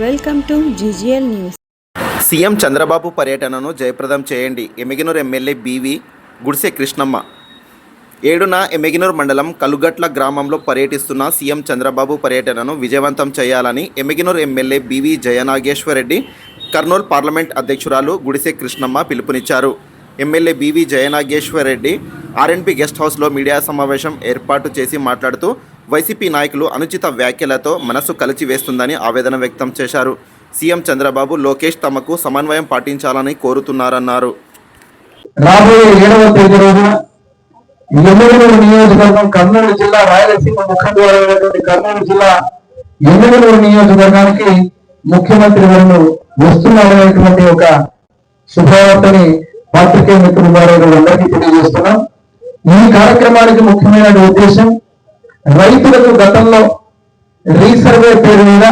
Welcome to GGL news. CM Chandrababu పర్యటనను జయప్రదం చేయండి. ఎమిగినూర్ ఎమ్మెల్యే బీవి గుడిసె కృష్ణమ్మ. ఏడున ఎమిగినూరు మండలం కలుగట్ల గ్రామంలో పర్యటిస్తున్న సీఎం చంద్రబాబు పర్యటనను విజయవంతం చేయాలని Emmiganur MLA BV Jayanageswara Reddy Kurnool parliament అధ్యక్షురాలు గుడిసె కృష్ణమ్మ పిలుపునిచ్చారు. MLA BV Jayanageswara Reddy RNP guest హౌస్లో మీడియా సమావేశం ఏర్పాటు చేసి మాట్లాడుతూ వైసీపీ నాయకులు అనుచిత వ్యాఖ్యలతో మనసు కలిచివేస్తుందని ఆవేదన వ్యక్తం చేశారు. సీఎం చంద్రబాబు లోకేష్ తమకు సమన్వయం పాటించాలని కోరుతున్నారన్నారు. రాబోయే ఏడవ తేదీ రోజున నియోజకవర్గం కర్నూలు జిల్లా రాయలసీమ కర్నూలు జిల్లా నియోజకవర్గానికి ముఖ్యమంత్రి వారు వస్తున్నారనేటువంటి ఒక శుభవార్తని పాత్రికేయ మిత్రుల ద్వారా అందరికీ తెలియజేస్తున్నాం. ఈ కార్యక్రమానికి ముఖ్యమైన ఉద్దేశం రైతులకు గతంలో రీసర్వే పేరు మీద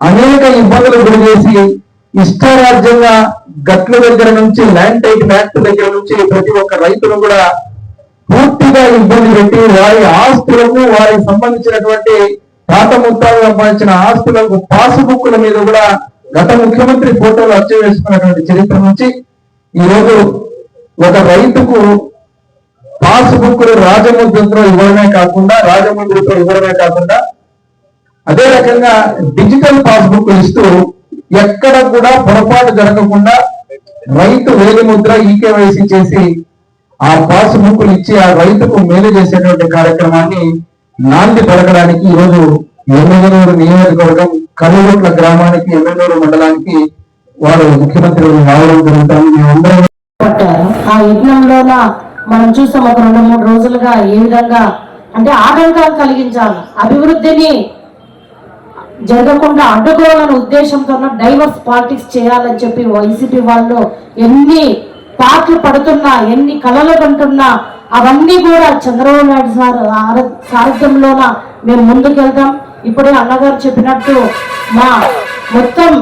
అనేక ఇబ్బందులు గురి చేసి ఇష్టారాజ్యంగా గట్ల దగ్గర నుంచి ల్యాండ్ టైట్ యాక్ట్ దగ్గర నుంచి ప్రతి ఒక్క రైతును కూడా పూర్తిగా ఇబ్బంది పెట్టి వారి ఆస్తులకు వారికి సంబంధించినటువంటి పాత ముత్తాలు సంబంధించిన ఆస్తులకు పాసుబుక్కుల మీద కూడా గత ముఖ్యమంత్రి ఫోటోలు అచ్చు వేసుకున్నటువంటి చరిత్ర నుంచి ఈ రోజు ఒక రైతుకు పాస్ పాసుబుక్కులు రాజముద్రతో ఇవ్వడమే కాకుండా రాజముద్రతో ఇవ్వడమే కాకుండా అదే రకంగా డిజిటల్ పాస్ బుక్ ఇస్తూ ఎక్కడ కూడా పొరపాటు జరగకుండా రైతు వేలిముద్ర ఈకేవైసీ చేసి ఆ పాస్ పాస్బుక్ ఇచ్చి ఆ రైతుకు మేలు చేసేటువంటి కార్యక్రమాన్ని నాంది పలకడానికి ఈరోజు ఎమ్మెగనూరు నియోజకవర్గం కనుగొట్ల గ్రామానికి ఎమ్మెగనూరు మండలానికి వారు ముఖ్యమంత్రి రావడం జరుగుతుంది. మేమందరం ఆ యజ్ఞంలోన మనం చూసాం ఒక రెండు మూడు రోజులుగా ఏ విధంగా అంటే ఆటంకాలు కలిగించాలి. అభివృద్ధిని జరగకుండా అడ్డుకోవాలనే ఉద్దేశంతో డైవర్స్ పాలిటిక్స్ చేయాలని చెప్పి వైసీపీ వాళ్ళు ఎన్ని పాటలు పడుతున్నా ఎన్ని కళలు కంటున్నా అవన్నీ కూడా చంద్రబాబు నాయుడు సార్ సారథ్యంలోన మేము ముందుకెళ్తాం. ఇప్పుడే అన్నగారు చెప్పినట్టు మా మొత్తం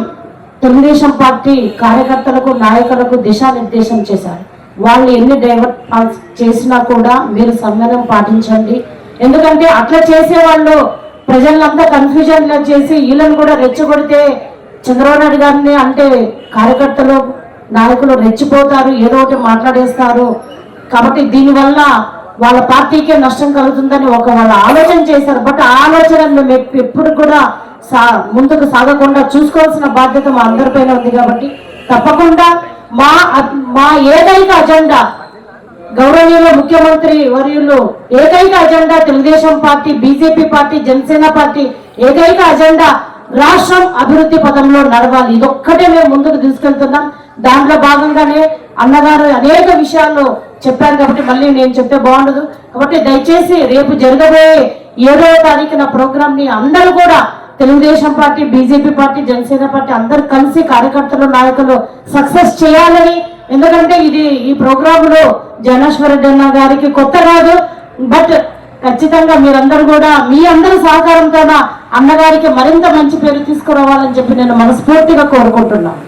తెలుగుదేశం పార్టీ కార్యకర్తలకు నాయకులకు దిశానిర్దేశం చేశారు. వాళ్ళు ఎన్ని డైవర్ట్ చేసినా కూడా మీరు సమ్మేళనం పాటించండి. ఎందుకంటే అట్లా చేసే వాళ్ళు ప్రజలంతా కన్ఫ్యూజన్లో చేసి వీళ్ళని కూడా రెచ్చగొడితే చంద్రబాబు నాయుడు గారిని అంటే కార్యకర్తలు నాయకులు రెచ్చిపోతారు ఏదో ఒకటి మాట్లాడేస్తారు. కాబట్టి దీనివల్ల వాళ్ళ పార్టీకే నష్టం కలుగుతుందని ఒక వాళ్ళ ఆలోచన చేశారు. బట్ ఆ ఆలోచన మేము ఎప్పుడు కూడా సా ముందుకు సాగకుండా చూసుకోవాల్సిన బాధ్యత మా అందరిపైన ఉంది కాబట్టి తప్పకుండా మా మా ఏకైక అజెండా గౌరవనీయులు ముఖ్యమంత్రి వర్యులు ఏకైక agenda Telugu Desam party BJP party Janasena party ఏకైక అజెండా రాష్ట్రం అభివృద్ధి పదంలో నడవాలి. ఇదొక్కటే మేము ముందుకు తీసుకెళ్తున్నాం. దాంట్లో భాగంగానే అన్నగారు అనేక విషయాలు చెప్పారు కాబట్టి మళ్ళీ నేను చెప్తే బాగుండదు. కాబట్టి దయచేసి రేపు జరగబోయే ఏడవ తారీఖున ప్రోగ్రామ్ని అందరూ కూడా Telugu Desam party BJP party Janasena party అందరు కలిసి కార్యకర్తలు నాయకులు సక్సెస్ చేయాలని. ఎందుకంటే ఇది ఈ ప్రోగ్రామ్లో జనేశ్వర రెడ్డి అన్న గారికి కొత్త కాదు బట్ ఖచ్చితంగా మీరందరూ కూడా మీ అందరి సహకారంతో అన్నగారికి మరింత మంచి పేరు తీసుకురావాలని చెప్పి నేను మనస్ఫూర్తిగా కోరుకుంటున్నాను.